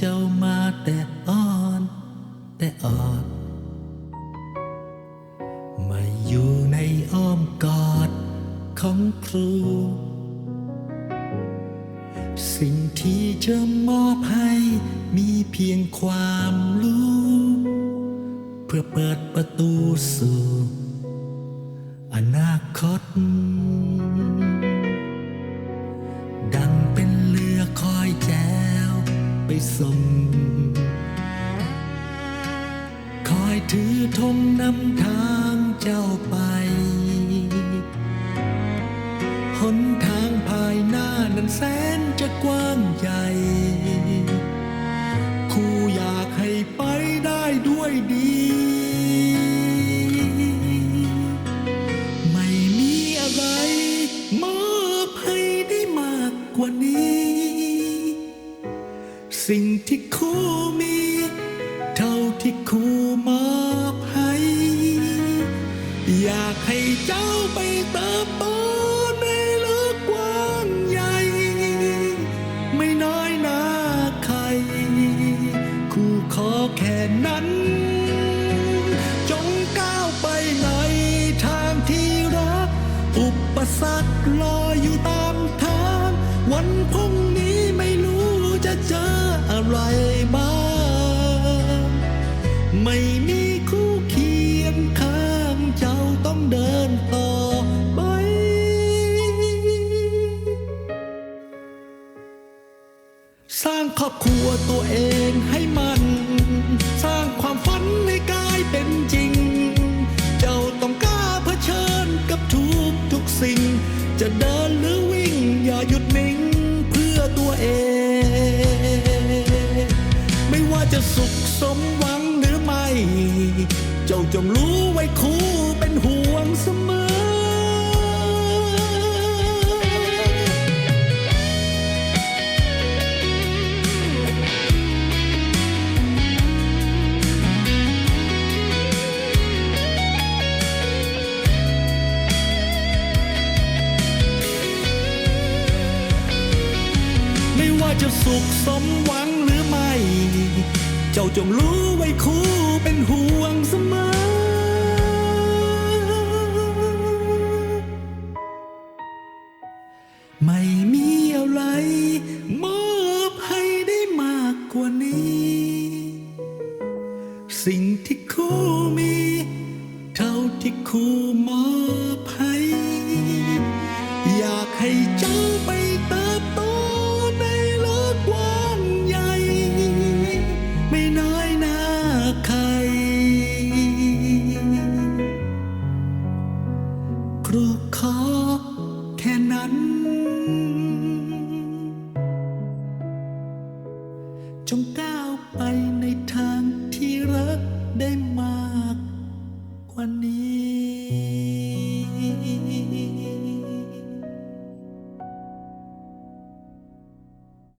เจ้ามาแต่อ่อน แต่ออดมาอยู่ในอ้อมกอดของครู สิ่งที่จะมอบให้มีเพียงความรู้ เพื่อเปิดประตูสู่อนาคต ส่ง คอยถือธงนำทางเจ้าไป หนทางภายหน้านั้นแสนจะกว้างใหญ่ครูอยากให้ไปได้ด้วยดี สิ่งที่ครูมี เท่าที่ครูมอบให้ อยากให้เจ้าไปเติบโตในโลกกว้างใหญ่ ไม่น้อยหน้าใครครูขอแค่นั้น จงก้าวไปในทางที่รัก อุปสรรครออยู่ตามทาง วันพุ่ง สร้างครอบครัวตัวเองให้มัน สร้างความฝันให้กลายเป็นจริง เจ้าต้องกล้าเผชิญกับทุกทุกสิ่ง จะเดินหรือวิ่งอย่าหยุดนิ่งเพื่อตัวเอง ไม่ว่าจะสุขสมหวังหรือไม่ เจ้าจงรู้ไว้ครูเป็นห่วงเสมอ จะสุขสมหวังหรือไม่ เจ้าจงรู้ไว้ครูเป็นห่วงเสมอไม่มีอะไรมอบให้ได้มากกว่านี้ สิ่งที่ครูมี เท่าที่ครูมอบให้ อยากให้เจ้าไป ครอกขอแค่นั้น จงก้าวไปในทางที่รักได้มากกว่านี้